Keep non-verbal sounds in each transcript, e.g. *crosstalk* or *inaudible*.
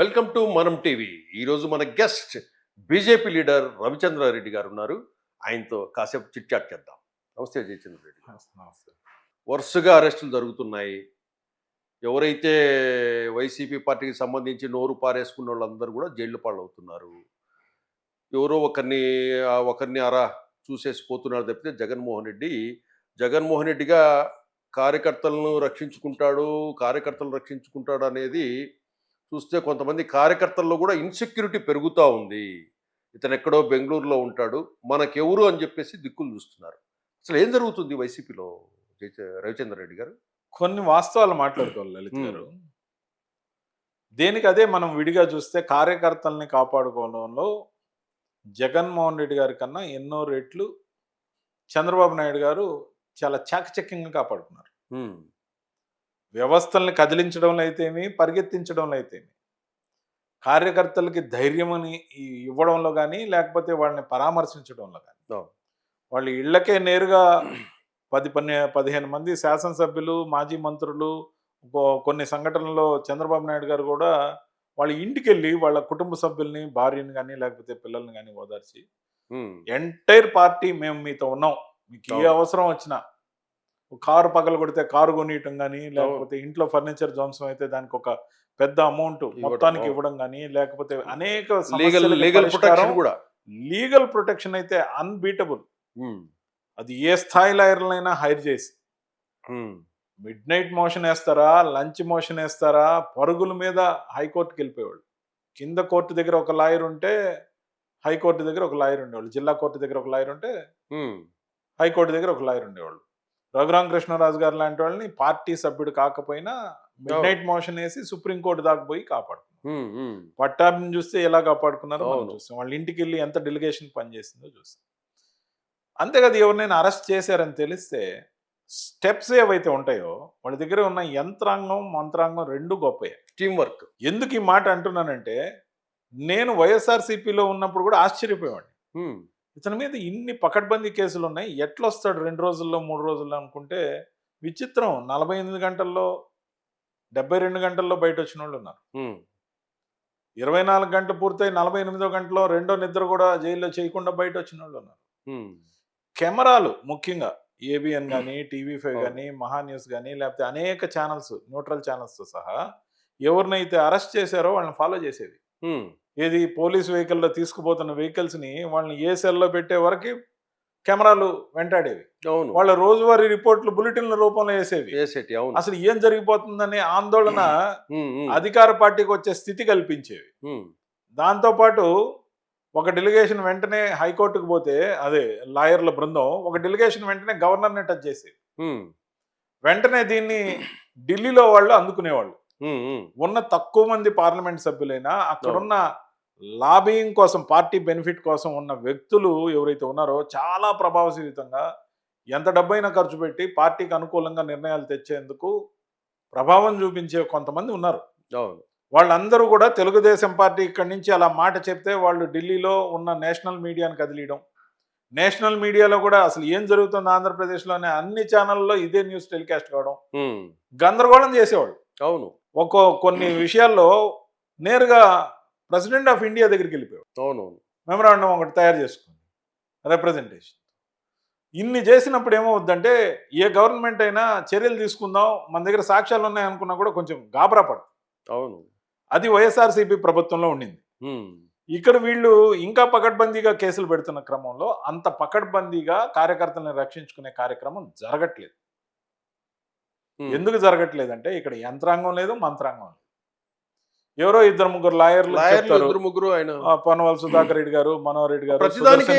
Welcome to మనం TV. ఈరోజు మన గెస్ట్ బీజేపీ లీడర్ రవిచంద్రారెడ్డి గారు ఉన్నారు. ఆయనతో కాసేపు చిట్ చాట్ చేద్దాం. నమస్తే జయచంద్ర రెడ్డి గారు. వరుసగా అరెస్టులు జరుగుతున్నాయి. ఎవరైతే వైసీపీ పార్టీకి సంబంధించి నోరు పారేసుకున్న వాళ్ళందరూ కూడా జైలు పాలవుతున్నారు. ఎవరో ఒకరిని ఒకరిని అరా చూసేసి పోతున్నారు తప్పితే జగన్మోహన్ రెడ్డి జగన్మోహన్ రెడ్డిగా కార్యకర్తలను రక్షించుకుంటాడు కార్యకర్తలను రక్షించుకుంటాడు అనేది చూస్తే కొంతమంది కార్యకర్తల్లో కూడా ఇన్సెక్యూరిటీ పెరుగుతూ ఉంది. ఇతను ఎక్కడో బెంగళూరులో ఉంటాడు. మనకెవరు అని చెప్పేసి దిక్కులు చూస్తున్నారు. అసలు ఏం జరుగుతుంది వైసీపీలో? రవిచంద్ర రెడ్డి గారు? కొన్ని వాస్తవాలు మాట్లాడుకోవాలి లలిత్. గారు. దేనికి అదే మనం విడిగా చూస్తే కార్యకర్తల్ని కాపాడుకోవడంలో జగన్మోహన్ రెడ్డి గారి కన్నా ఎన్నో రెట్లు చంద్రబాబు నాయుడు గారు చాలా చాకచక్యంగా కాపాడుకున్నారు. వ్యవస్థల్ని కదిలించడంలో అయితేమి పరిగెత్తించడంలో అయితేమి కార్యకర్తలకి ధైర్యమని ఈ- ఇవ్వడంలో కానీ లేకపోతే వాళ్ళని పరామర్శించడంలో కానీ. వాళ్ళ ఇళ్ళకే నేరుగా పది పన్నె పదిహేను మంది శాసనసభ్యులు మాజీ మంత్రులు కొన్ని సంఘటనల్లో చంద్రబాబు నాయుడు గారు కూడా వాళ్ళ ఇంటికి వెళ్ళి వాళ్ళ కుటుంబ సభ్యుల్ని భార్యని కానీ లేకపోతే పిల్లల్ని కానీ ఓదార్చి. ఎంటైర్ పార్టీ మేము మీతో ఉన్నాం మీకు ఏ. అవసరం వచ్చినా కారు పగల కొడితే కారు కొనియటం కానీ లేకపోతే ఇంట్లో ఫర్నిచర్ ధ్వంసం అయితే దానికి ఒక పెద్ద అమౌంట్ మొత్తానికి. ఇవ్వడం కానీ లేకపోతే అనేక లీగల్ లీగల్ ప్రొటెక్షన్ కూడా లీగల్ ప్రొటెక్షన్ అయితే అన్బీటబుల్. అది ఏ స్థాయి లాయర్లైనా హైర్ చేసి. మిడ్ నైట్ మోషన్ వేస్తారా లంచ్ మోషన్ వేస్తారా పరుగుల మీద హైకోర్టుకి వెళ్ళిపోయేవాళ్ళు కింద కోర్టు దగ్గర ఒక లాయర్ ఉంటే హైకోర్టు దగ్గర ఒక లాయర్ ఉండేవాళ్ళు జిల్లా కోర్టు దగ్గర ఒక లాయర్ ఉంటే. హైకోర్టు దగ్గర ఒక లాయర్ ఉండేవాళ్ళు రఘురామ కృష్ణరాజు గారు లాంటి వాళ్ళని పార్టీ సభ్యుడు కాకపోయినా మిడ్ నైట్ మోషన్ వేసి సుప్రీంకోర్టు దాకా పోయి. హ్మ్. పట్టాభిని చూస్తే ఎలా కాపాడుకున్నారో మనం. చూస్తాం వాళ్ళ ఇంటికి వెళ్ళి ఎంత డెలిగేషన్ పనిచేసిందో చూస్తాం అంతేకాదు ఎవరినైనా అరెస్ట్ చేశారని తెలిస్తే స్టెప్స్ ఏవైతే ఉంటాయో వాళ్ళ దగ్గర ఉన్న యంత్రాంగం మంత్రాంగం రెండు గొప్పయే టీం వర్క్ ఎందుకు ఈ మాట అంటున్నానంటే నేను వైఎస్ఆర్సీపీలో ఉన్నప్పుడు కూడా ఆశ్చర్యపోయేవాడిని. ఇతని మీద ఇన్ని పకడ్బందీ కేసులు ఉన్నాయి ఎట్లా వస్తాడు రెండు రోజుల్లో మూడు రోజుల్లో అనుకుంటే విచిత్రం నలభై ఎనిమిది గంటల్లో డెబ్బై రెండు గంటల్లో బయట వచ్చిన వాళ్ళు ఉన్నారు. ఇరవై నాలుగు గంటలు పూర్తయి నలభై ఎనిమిదో గంటలో రెండో నిద్ర కూడా జైల్లో చేయకుండా బయట వచ్చిన వాళ్ళు ఉన్నారు. కెమెరాలు ముఖ్యంగా ఏబిఎన్ కానీ టీవీ ఫైవ్. కానీ మహా న్యూస్ కానీ లేకపోతే అనేక ఛానల్స్ న్యూట్రల్ ఛానల్స్తో సహా ఎవరినైతే అరెస్ట్ చేశారో వాళ్ళని ఫాలో చేసేవి హ్మ్. ఏది పోలీస్ వెహికల్లో తీసుకుపోతున్న వెహికల్స్ని వాళ్ళని ఏ సెల్లో పెట్టే వరకు కెమెరాలు వెంటాడేవి అవును వాళ్ళ రోజువారీ రిపోర్ట్లు బులెటిన్ల రూపంలో వేసేవి ఏసేటి అవును అసలు ఏం జరిగిపోతుందనే ఆందోళన. అధికార పార్టీకి వచ్చే స్థితి కల్పించేవి. దాంతోపాటు ఒక డెలిగేషన్ వెంటనే హైకోర్టుకు పోతే అదే లాయర్ల బృందం ఒక డెలిగేషన్ వెంటనే గవర్నర్ని టచ్ చేసేది. వెంటనే దీన్ని ఢిల్లీలో వాళ్ళు అందుకునేవాళ్ళు. ఉన్న తక్కువ మంది పార్లమెంట్ సభ్యులైనా అక్కడున్న లాబింగ్ కోసం పార్టీ బెనిఫిట్ కోసం ఉన్న వ్యక్తులు ఎవరైతే ఉన్నారో చాలా ప్రభావశీలితంగా ఎంత డబ్బైనా ఖర్చు పెట్టి పార్టీకి అనుకూలంగా నిర్ణయాలు తెచ్చేందుకు ప్రభావం చూపించే కొంతమంది ఉన్నారు. వాళ్ళందరూ కూడా తెలుగుదేశం పార్టీ ఇక్కడి నుంచి అలా మాట చెప్తే వాళ్ళు ఢిల్లీలో ఉన్న నేషనల్ మీడియాని కదిలియడం. నేషనల్ మీడియాలో కూడా అసలు ఏం జరుగుతుంది ఆంధ్రప్రదేశ్లోనే అన్ని ఛానల్లో ఇదే న్యూస్ టెలికాస్ట్ కావడం. గందరగోళం చేసేవాళ్ళు. అవును. ఒక్కో కొన్ని విషయాల్లో నేరుగా ప్రెసిడెంట్ ఆఫ్ ఇండియా దగ్గరికి వెళ్ళిపోయాడు అవునవును. మెమరాండం ఒకటి తయారు చేసుకుంది రిప్రజెంటేషన్ ఇన్ని చేసినప్పుడు ఏమవుద్దంటే ఏ గవర్నమెంట్ అయినా చర్యలు తీసుకుందాం మన దగ్గర సాక్ష్యాలు ఉన్నాయనుకున్నా కూడా కొంచెం గాబరా పడు అవును. అది వైఎస్ఆర్సీపీ ప్రభుత్వంలో ఉండింది. ఇక్కడ వీళ్ళు ఇంకా పకడ్బందీగా కేసులు పెడుతున్న క్రమంలో అంత పకడ్బందీగా కార్యకర్తలను రక్షించుకునే కార్యక్రమం జరగట్లేదు. ఎందుకు జరగట్లేదంటే ఇక్కడ యంత్రాంగం లేదు మంత్రాంగం లేదు. ఎవరో ఇద్దరు ముగ్గురు లాయర్లు ఇద్దరు ముగ్గురు ఆయన. ఆ, పొన్నవాళ్ళ సుధాకర్ రెడ్డి గారు మనోహర్ రెడ్డి గారు ప్రతిదానికి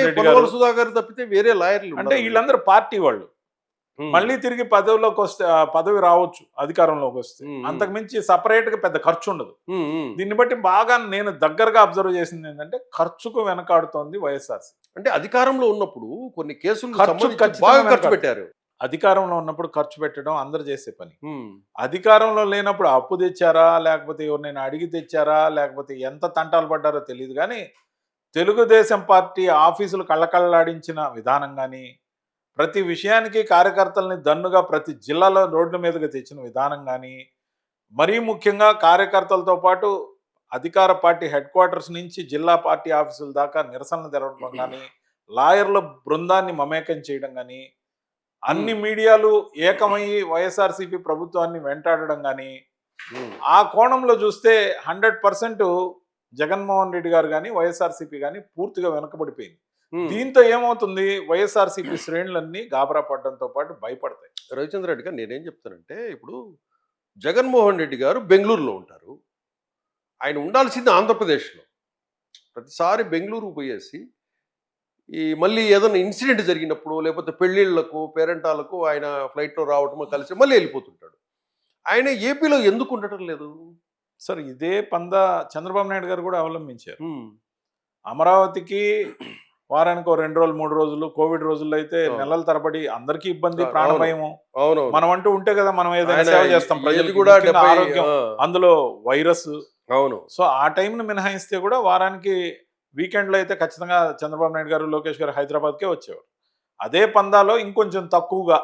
సుధాకర్ తప్పితే వేరే లాయర్లు అంటే వీళ్ళందరూ పార్టీ వాళ్ళు. మళ్ళీ తిరిగి పదవిలోకి వస్తే పదవి రావచ్చు అధికారంలోకి వస్తే. అంతకు మించి సపరేట్గా పెద్ద ఖర్చు ఉండదు. దీన్ని బట్టి బాగా నేను దగ్గరగా అబ్జర్వ్ చేసింది ఏంటంటే ఖర్చుకు వెనకాడుతోంది వైఎస్ఆర్సీ. అంటే అధికారంలో ఉన్నప్పుడు కొన్ని కేసులు ఖర్చు బాగా ఖర్చు. పెట్టారు. అధికారంలో ఉన్నప్పుడు ఖర్చు పెట్టడం అందరు చేసే పని. అధికారంలో లేనప్పుడు అప్పు తెచ్చారా? లేకపోతే ఎవరినైనా అడిగి తెచ్చారా? లేకపోతే ఎంత తంటాలు పడ్డారో తెలియదు కానీ తెలుగుదేశం పార్టీ ఆఫీసులు కళ్ళకళ్ళాడించిన విధానం కానీ ప్రతి విషయానికి కార్యకర్తల్ని దన్నుగా ప్రతి జిల్లాలో రోడ్ల మీదకి తెచ్చిన విధానం కానీ మరీ ముఖ్యంగా కార్యకర్తలతో పాటు అధికార పార్టీ హెడ్ క్వార్టర్స్ నుంచి జిల్లా పార్టీ ఆఫీసుల దాకా నిరసనలు తెరవడం కానీ లాయర్ల బృందాన్ని మమేకం చేయడం కానీ అన్ని మీడియాలు ఏకమయ్యి వైఎస్ఆర్సీపీ ప్రభుత్వాన్ని వెంటాడడం కానీ ఆ కోణంలో చూస్తే హండ్రెడ్ పర్సెంట్ జగన్మోహన్ రెడ్డి గారు కానీ వైఎస్ఆర్సీపీ కానీ పూర్తిగా వెనకబడిపోయింది. దీంతో ఏమవుతుంది? వైఎస్ఆర్సీపీ శ్రేణులన్నీ గాబరా పడడంతో పాటు భయపడతాయి. రవిచంద్ర రెడ్డి గారు నేనేం చెప్తానంటే ఇప్పుడు జగన్మోహన్ రెడ్డి గారు బెంగళూరులో ఉంటారు. ఆయన ఉండాల్సింది ఆంధ్రప్రదేశ్లో. ప్రతిసారి బెంగళూరు పోయేసి ఈ మళ్ళీ ఏదైనా ఇన్సిడెంట్ జరిగినప్పుడు లేకపోతే పెళ్ళిళ్ళకు పేరెంటాలకు ఆయన ఫ్లైట్లో రావటమో కలిసి మళ్ళీ వెళ్ళిపోతుంటాడు. ఆయన ఏపీలో ఎందుకు ఉండటం లేదు? సార్ ఇదే పంద చంద్రబాబు నాయుడు గారు కూడా అవలంబించారు. అమరావతికి వారానికి రెండు రోజులు మూడు రోజులు కోవిడ్ రోజుల్లో అయితే. నెలల తరబడి అందరికీ ఇబ్బంది. ప్రాణభయము. అవును మనం అంటూ ఉంటే కదా మనం ఏదైనా సేవ చేస్తాం ఏది ప్రజలకు కూడా ఆరోగ్యం అందులో వైరస్. అవును. సో ఆ టైంను మినహాయిస్తే కూడా వారానికి వీకెండ్లో అయితే ఖచ్చితంగా చంద్రబాబు నాయుడు గారు లోకేష్ గారు హైదరాబాద్కే వచ్చేవారు. అదే పందాలో ఇంకొంచెం తక్కువగా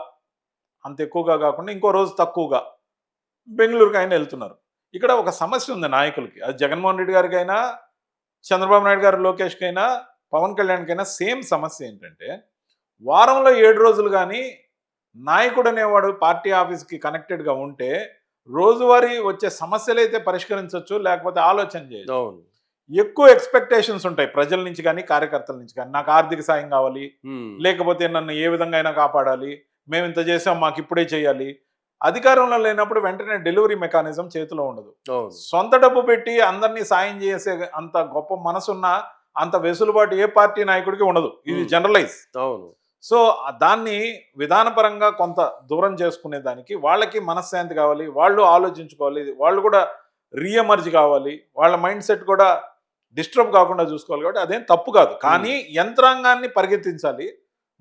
అంత ఎక్కువగా కాకుండా ఇంకో రోజు తక్కువగా బెంగళూరుకి ఆయన వెళ్తున్నారు. ఇక్కడ ఒక సమస్య ఉంది నాయకులకి. అది జగన్మోహన్ రెడ్డి గారికైనా చంద్రబాబు నాయుడు గారు లోకేష్కైనా పవన్ కళ్యాణ్కైనా సేమ్ సమస్య ఏంటంటే వారంలో ఏడు రోజులు కానీ నాయకుడు అనేవాడు పార్టీ ఆఫీస్కి కనెక్టెడ్గా ఉంటే రోజువారీ వచ్చే సమస్యలు అయితే పరిష్కరించవచ్చు లేకపోతే ఆలోచన చేయొచ్చు. ఎక్కువ ఎక్స్పెక్టేషన్స్ ఉంటాయి ప్రజల నుంచి కానీ కార్యకర్తల నుంచి కానీ. నాకు ఆర్థిక సాయం కావాలి లేకపోతే నన్ను ఏ విధంగా అయినా కాపాడాలి మేము ఇంత చేసాం మాకు ఇప్పుడే చేయాలి. అధికారంలో లేనప్పుడు వెంటనే డెలివరీ మెకానిజం చేతిలో ఉండదు. సొంత డబ్బు పెట్టి అందరినీ సాయం చేసే అంత గొప్ప మనసున్న అంత వెసులుబాటు ఏ పార్టీ నాయకుడికి ఉండదు. ఇది. జనరలైజ్ అవును. సో దాన్ని విధానపరంగా కొంత దూరం చేసుకునే దానికి వాళ్ళకి మనశ్శాంతి కావాలి వాళ్ళు ఆలోచించుకోవాలి వాళ్ళు కూడా రీఎమర్జ్ కావాలి వాళ్ళ మైండ్ సెట్ కూడా డిస్టర్బ్ కాకుండా చూసుకోవాలి కాబట్టి అదేం తప్పు కాదు. కానీ యంత్రాంగాన్ని పరిగెత్తించాలి.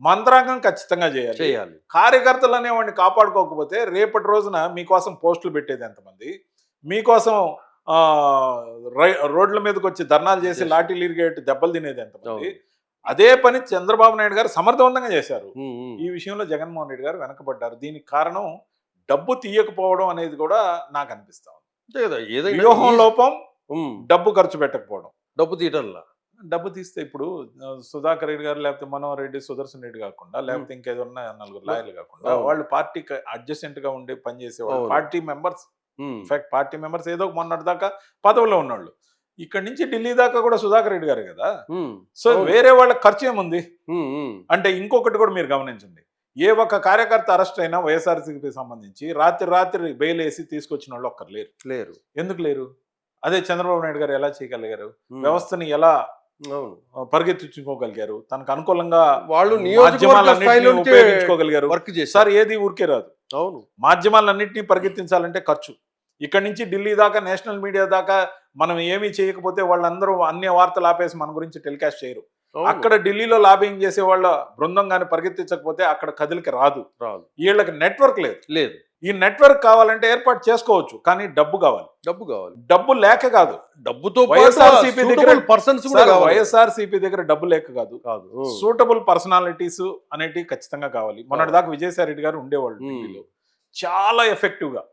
మంత్రాంగం ఖచ్చితంగా చేయాలి. చేయాలి. కార్యకర్తలు అనేవాడిని కాపాడుకోకపోతే రేపటి రోజున మీకోసం పోస్టులు పెట్టేది ఎంతమంది? మీకోసం రోడ్ల మీదకి వచ్చి ధర్నాలు చేసి. లాఠీలు ఇరిగేట్ దెబ్బలు తినేది ఎంతమంది? అదే పని చంద్రబాబు నాయుడు గారు సమర్థవంతంగా చేశారు. ఈ విషయంలో జగన్మోహన్ రెడ్డి గారు వెనకబడ్డారు. దీనికి కారణం డబ్బు తీయకపోవడం అనేది కూడా నాకు అనిపిస్తా ఉంది. వ్యూహం లోపం డబ్బు ఖర్చు పెట్టకపోవడం. డబ్బు తీయటంలా డబ్బు తీస్తే ఇప్పుడు సుధాకర్ రెడ్డి గారు లేకపోతే మనోహర్ రెడ్డి సుదర్శన్ రెడ్డి కాకుండా లేకపోతే ఇంకేదన్నా నలుగురు లాయర్లు కాకుండా. వాళ్ళు పార్టీకి అడ్జస్టెంట్గా ఉండి పనిచేసే వాళ్ళు అవును. Party members. In fact party members ఏదో మొన్నటి దాకా పదవిలో ఉన్నవాళ్ళు ఇక్కడి నుంచి ఢిల్లీ దాకా కూడా సుధాకర్ రెడ్డి గారు కదా? సో. వేరే వాళ్ళ ఖర్చు ఏముంది. అంటే ఇంకొకటి కూడా మీరు గమనించండి. ఏ ఒక్క కార్యకర్త అరెస్ట్ అయినా వైఎస్ఆర్సీకి సంబంధించి రాత్రి రాత్రి బెయిల్ వేసి తీసుకొచ్చిన వాళ్ళు ఒక్కరు లేరు. లేరు. ఎందుకు లేరు? అదే చంద్రబాబు నాయుడు గారు ఎలా చేయగలిగారు? వ్యవస్థని ఎలా పరిగెత్తించుకోగలిగారు? తనకు అనుకూలంగా వాళ్ళు ఉపయోగించుకోగలిగారు. వర్క్ చేశారు. ఏది ఊరికే రాదు. అవును. మాధ్యమాలన్నింటినీ పరిగెత్తించాలంటే ఖర్చు. ఇక్కడి నుంచి ఢిల్లీ దాకా నేషనల్ మీడియా దాకా మనం ఏమీ చేయకపోతే వాళ్ళందరూ అన్ని వార్తలు ఆపేసి మన గురించి టెలికాస్ట్ చేయరు. అక్కడ ఢిల్లీలో లాబింగ్ చేసే వాళ్ళ బృందం కానీ పరిగెత్తించకపోతే అక్కడ కదిలికి రాదు. రాదు. వీళ్ళకి నెట్వర్క్ లేదు. లేదు. ఈ నెట్వర్క్ కావాలంటే ఏర్పాటు చేసుకోవచ్చు కానీ డబ్బు కావాలి. డబ్బు కావాలి. డబ్బు లేక కాదు. డబ్బుతో దగ్గర- పర్సన్స్ వైఎస్ఆర్ సిపి దగ్గర డబ్బు లేక కాదు. కాదు. సూటబుల్ పర్సనాలిటీస్ అనేటివి ఖచ్చితంగా కావాలి. మొన్నటి దాకా విజయసాయి రెడ్డి గారు ఉండేవాళ్ళు. ఢిల్లీలో చాలా effective గా.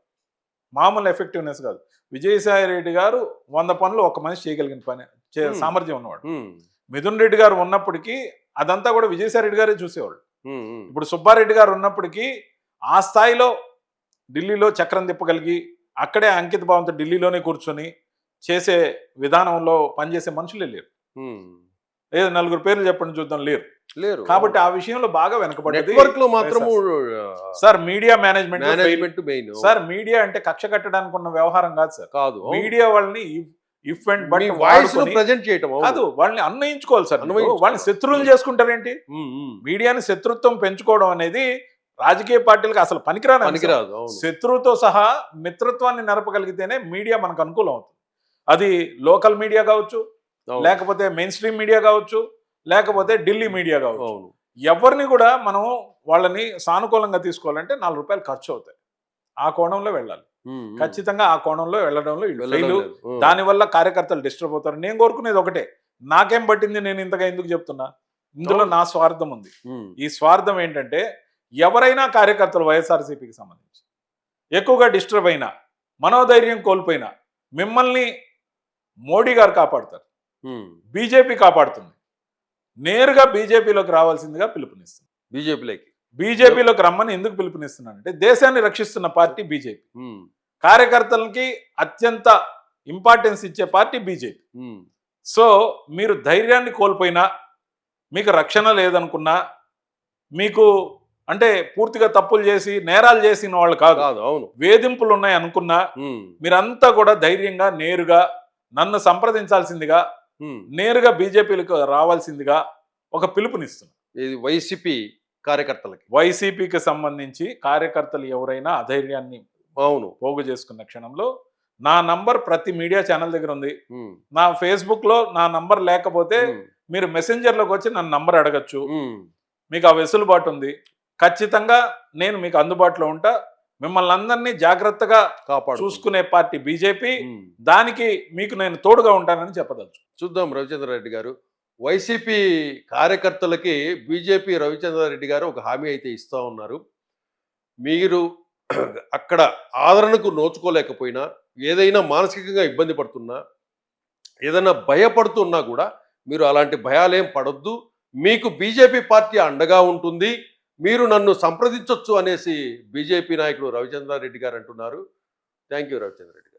మామూలు ఎఫెక్టివ్నెస్ కాదు. విజయసాయి రెడ్డి గారు వంద పనులు ఒక మనిషి చేయగలిగిన పని. సామర్థ్యం ఉన్నవాడు. మిథున్ రెడ్డి గారు ఉన్నప్పటికీ అదంతా కూడా విజయసాయి రెడ్డి గారే చూసేవాళ్ళు. ఇప్పుడు సుబ్బారెడ్డి గారు ఉన్నప్పటికీ ఆ స్థాయిలో ఢిల్లీలో చక్రం తిప్పగలిగి అక్కడే అంకిత భావంతో ఢిల్లీలోనే కూర్చొని చేసే విధానంలో పనిచేసే మనుషులే లేరు. ఏదో నలుగురు పేర్లు చెప్పండి చూద్దాం లేరు. లేరు. కాబట్టి ఆ విషయంలో బాగా మాత్రము sir media management sir media అంటే కక్ష కట్టడానికి ఉన్న వ్యవహారం కాదు సార్. కాదు. మీడియా వాళ్ళని if and but voice present చేయటం. కాదు వాళ్ళని అన్వయించుకోవాలి సార్. వాళ్ళని శత్రువులు చేసుకుంటారేంటి. మీడియాని శత్రుత్వం పెంచుకోవడం అనేది రాజకీయ పార్టీలకు అసలు పనికిరాని. పనికిరాదు శత్రువుతో సహా మిత్రత్వాన్ని నరపగలిగితేనే మీడియా మనకు అనుకూలం అవుతుంది. అది లోకల్ మీడియా కావచ్చు. లేకపోతే మెయిన్ స్ట్రీమ్ మీడియా కావచ్చు లేకపోతే ఢిల్లీ మీడియా కావచ్చు. ఎవరిని కూడా మనం వాళ్ళని సానుకూలంగా తీసుకోవాలంటే నాలుగు రూపాయలు ఖర్చు అవుతాయి. ఆ కోణంలో వెళ్ళాలి. ఖచ్చితంగా ఆ కోణంలో వెళ్ళడంలో వీళ్ళు. దానివల్ల కార్యకర్తలు డిస్టర్బ్ అవుతారు. నేను కోరుకునేది ఒకటే. నాకేం పట్టింది నేను ఇంతగా ఎందుకు చెప్తున్నా? ఇందులో. నా స్వార్థం ఉంది. ఈ స్వార్థం ఏంటంటే ఎవరైనా కార్యకర్తలు వైఎస్ఆర్సీపీకి సంబంధించి ఎక్కువగా డిస్టర్బ్ అయినా మనోధైర్యం కోల్పోయినా మిమ్మల్ని మోడీ గారు కాపాడుతారు. బీజేపీ కాపాడుతుంది నేరుగా బీజేపీలోకి రావాల్సిందిగా పిలుపునిస్తుంది బీజేపీలోకి బీజేపీలోకి రమ్మని ఎందుకు పిలుపునిస్తున్నానంటే దేశాన్ని రక్షిస్తున్న పార్టీ బీజేపీ. కార్యకర్తలకి అత్యంత ఇంపార్టెన్స్ ఇచ్చే పార్టీ బీజేపీ. సో మీరు ధైర్యాన్ని కోల్పోయినా మీకు రక్షణ లేదనుకున్నా మీకు అంటే పూర్తిగా తప్పులు చేసి నేరాలు చేసిన వాళ్ళు కాదు కాదు అవును వేధింపులు ఉన్నాయి అనుకున్నా. మీరంతా కూడా ధైర్యంగా నేరుగా నన్ను సంప్రదించాల్సిందిగా. నేరుగా బీజేపీలకు రావాల్సిందిగా ఒక పిలుపునిస్తున్నా ఇది వైసీపీ కార్యకర్తలకి వైసీపీకి సంబంధించి కార్యకర్తలు ఎవరైనా అధైర్యాన్ని అవును పోగు చేసుకున్న క్షణంలో నా నంబర్ ప్రతి మీడియా ఛానల్ దగ్గర ఉంది. నా ఫేస్బుక్లో నా నంబర్ లేకపోతే. మీరు మెసెంజర్లోకి వచ్చి నన్ను నంబర్ అడగచ్చు. మీకు ఆ వెసులుబాటు ఉంది ఖచ్చితంగా నేను మీకు అందుబాటులో ఉంటా. మిమ్మల్ని అందరినీ జాగ్రత్తగా కాపాడు చూసుకునే పార్టీ బీజేపీ. దానికి మీకు నేను తోడుగా ఉంటానని చెప్పదలుచు. చూద్దాం రవిచంద్రారెడ్డి గారు. వైసీపీ కార్యకర్తలకి బీజేపీ రవిచంద్రారెడ్డి గారు ఒక హామీ అయితే ఇస్తూ ఉన్నారు. మీరు *clears throat* అక్కడ ఆదరణకు నోచుకోలేకపోయినా ఏదైనా మానసికంగా ఇబ్బంది పడుతున్నా ఏదైనా భయపడుతున్నా కూడా మీరు అలాంటి భయాలేం పడొద్దు. మీకు బీజేపీ పార్టీ అండగా ఉంటుంది. మీరు నన్ను సంప్రదించవచ్చు అనేసి బీజేపీ నాయకుడు రవిచంద్రారెడ్డి గారు అంటున్నారు. Thank you Ravichandra Reddy.